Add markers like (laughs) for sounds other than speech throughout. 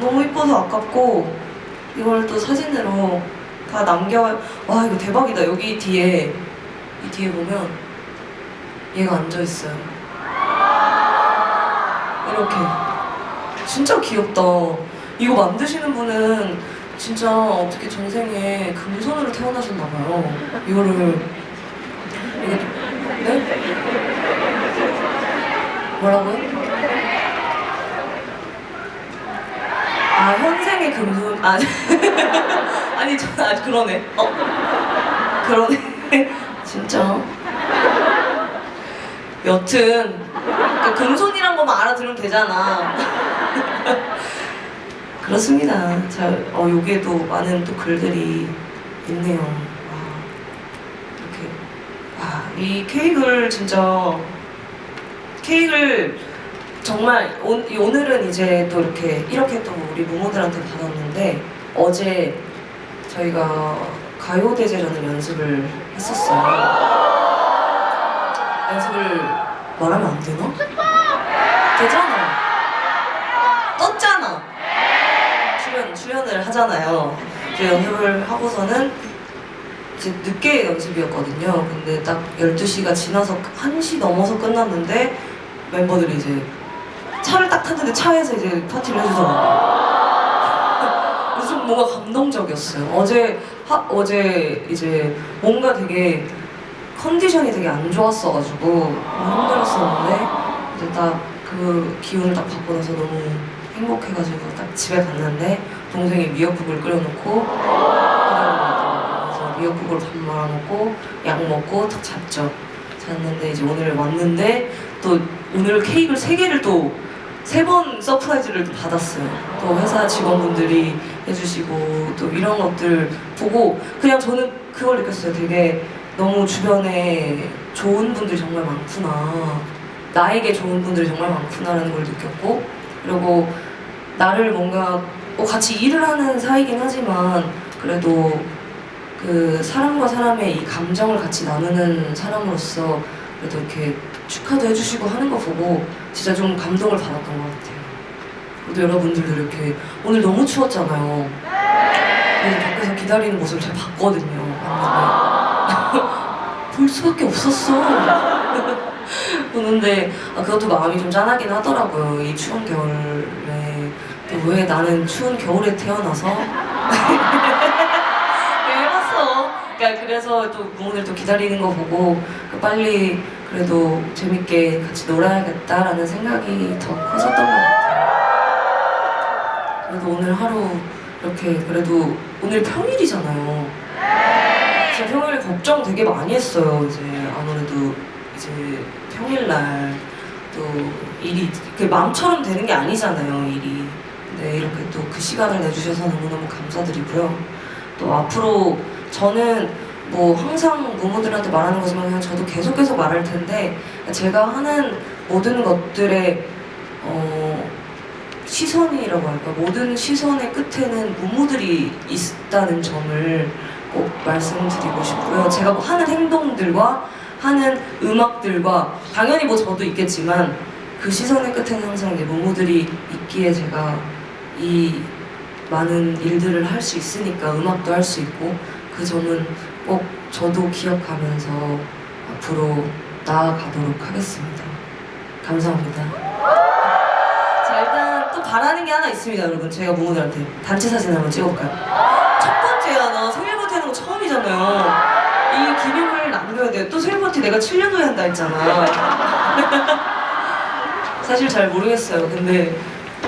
너무 이뻐서 아깝고 이걸 또 사진으로 다 남겨 와 이거 대박이다. 여기 뒤에 이 뒤에 보면 얘가 앉아 있어요. 이렇게. 진짜 귀엽다. 이거 만드시는 분은 진짜 어떻게 전생에 금손으로 태어나셨나 봐요. 이거를. 이게 네? 뭐라고요? 아 현생의 금손 아 (laughs) 아니 저 아, 그러네. 어? 그러네. (laughs) 진짜? 여튼 그 금손이란 것만 알아들으면 되잖아. (laughs) 그렇습니다. 자 어, 여기에도 많은 또 글들이 있네요. 와 이렇게. 와이 케이크를 진짜 케이크를 정말 오, 오늘은 이제 또 이렇게 이렇게 또 우리 모모들한테 받았는데 어제 저희가 가요대제전을 연습을 했었어요. 연습을 말하면 안 되나? 되잖아. 떴잖아. 출연 출연을 하잖아요. 이제 연습을 하고서는 이제 늦게 연습이었거든요. 근데 딱 12시가 지나서 1시 넘어서 끝났는데 멤버들이 이제 차를 딱 탔는데 차에서 이제 파티를 해주더라고요. (laughs) 좀 뭔가 감동적이었어요. 어제 하, 어제 이제 뭔가 되게 컨디션이 되게 안 좋았어가지고 힘들었었는데 이제 딱 그 기운을 딱 받고 나서 너무 행복해가지고 딱 집에 갔는데 동생이 미역국을 끓여놓고. 그래서 미역국을 밥 말아먹고 약 먹고 딱 잤죠. 잤는데 이제 오늘 왔는데 또 오늘 케이크를 세 개를 또 세 번 서프라이즈를 또 받았어요. 또 회사 직원분들이 해주시고 또 이런 것들 보고 그냥 저는 그걸 느꼈어요. 되게 너무 주변에 좋은 분들이 정말 많구나. 나에게 좋은 분들이 정말 많구나라는 걸 느꼈고 그리고 나를 뭔가 뭐 같이 일을 하는 사이긴 하지만 그래도 그 사람과 사람의 이 감정을 같이 나누는 사람으로서 그래도 이렇게 축하도 해주시고 하는 거 보고 진짜 좀 감동을 받았던 것 같아요. 그래도 여러분들도 이렇게 오늘 너무 추웠잖아요. 그래서 밖에서 기다리는 모습을 제가 봤거든요. 볼 수밖에 없었어. (laughs) 보는데 아, 그것도 마음이 좀 짠하긴 하더라고요. 이 추운 겨울에 또 왜 나는 추운 겨울에 태어나서. (laughs) 그러니까 그래서 또 부모들 또 기다리는 거 보고 그 빨리 그래도 재밌게 같이 놀아야겠다라는 생각이 더 커졌던 것 같아요. 그래도 오늘 하루 이렇게 그래도 오늘 평일이잖아요. 제가 평일 걱정 되게 많이 했어요. 이제 아무래도 이제 평일날 또 일이 그 마음처럼 되는 게 아니잖아요. 일이. 근데 이렇게 또 그 시간을 내주셔서 너무너무 감사드리고요. 또 앞으로 저는 뭐 항상 부모들한테 말하는 거지만 그냥 저도 계속해서 말할 텐데 제가 하는 모든 것들의 어, 시선이라고 할까 모든 시선의 끝에는 부모들이 있다는 점을 꼭 말씀드리고 싶고요. 제가 뭐 하는 행동들과 하는 음악들과 당연히 뭐 저도 있겠지만 그 시선의 끝에는 항상 이제 모모들이 있기에 제가 이 많은 일들을 할 수 있으니까 음악도 할 수 있고 그 점은 꼭 저도 기억하면서 앞으로 나아가도록 하겠습니다. 감사합니다. 자 일단 또 바라는 게 하나 있습니다 여러분 제가 모모들한테 단체 사진 한번 찍어볼까요? 첫 번째야 나 생일 파티 하는 거 처음이잖아요 이 기념을 남겨야 돼. 또 생일 파티 내가 7년 후에 한다 했잖아. (laughs) 사실 잘 모르겠어요. 근데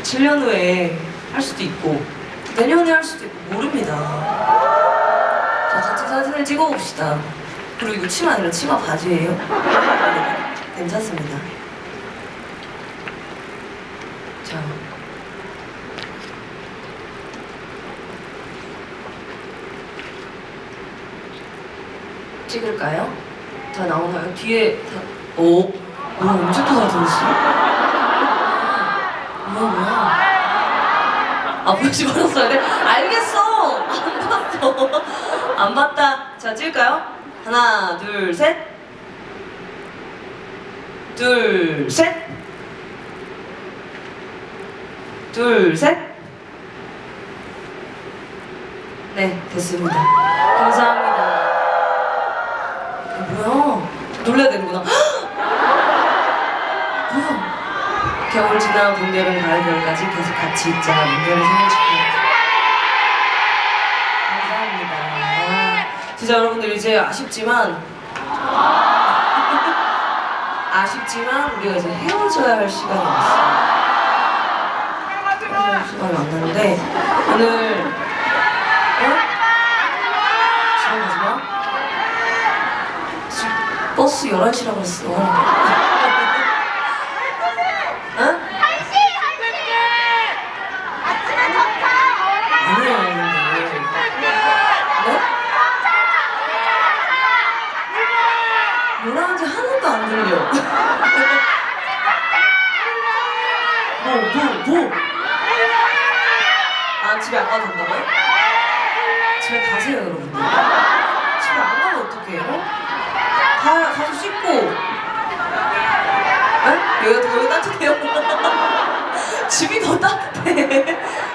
7년 후에 할 수도 있고 내년에 할 수도 있고 모릅니다. 자, 같이 사진을 찍어봅시다. 그리고 이거 치마 아니라 치마 바지예요. 네, (laughs) 괜찮습니다. 자. 찍을까요? 다 나오나요? 뒤에 다 오? 뭐야 언제 또다 들었어? 뭐야 뭐야 아 보지 말았어야 돼? 알겠어 안 봤다 자 찍을까요? 하나 둘 셋 둘 셋 둘 셋 네, 됐습니다. 감사합니다. 어, 뭐야? 놀래야 되는구나. 뭐야? 겨울 지나 봄, 여름, 가을, 겨울까지 계속 같이 있자. 생일 축하해. 진짜 여러분들 이제 아쉽지만 (laughs) 아쉽지만 우리가 이제 헤어져야 할 시간이 왔어요. 헤어져야 할 시간이 왔는데 오늘 어? 집에 가지 마? 지- 버스 11시라고 했어. 응? 한시 한시 아침에 좋다 아니야, 근데. 네? 하는지 하나도 안 들려. 뭐, (laughs) 뭐, 뭐? 아, 집에 안 가도 된다고요? 집에 가세요, 여러분들. 집에 안 가면 어떡해요? 가, 가서 씻고. 에? 여기가 더, 따뜻해요? (laughs) 집이 더 따뜻해.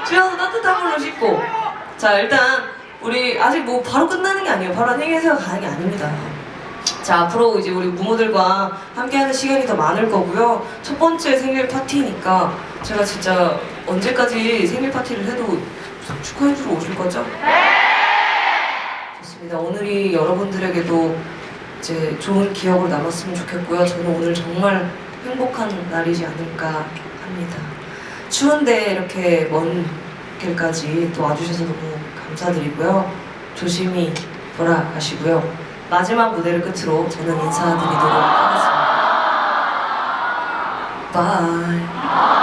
집에 가서 따뜻한 물로 씻고. 자, 일단, 우리 아직 뭐 바로 끝나는 게 아니에요. 바로 안녕히 계세요 가는 게 아닙니다. 자, 앞으로 이제 우리 무모들과 함께하는 시간이 더 많을 거고요. 첫 번째 생일 파티니까 제가 진짜 언제까지 생일 파티를 해도 축하해주러 오실 거죠? 좋습니다. 오늘이 여러분들에게도 이제 좋은 기억으로 남았으면 좋겠고요. 저는 오늘 정말 행복한 날이지 않을까 합니다. 추운데 이렇게 먼 길까지 또 와주셔서 너무 감사드리고요. 조심히 돌아가시고요. 마지막 무대를 끝으로 저는 인사드리도록 하겠습니다. 바이.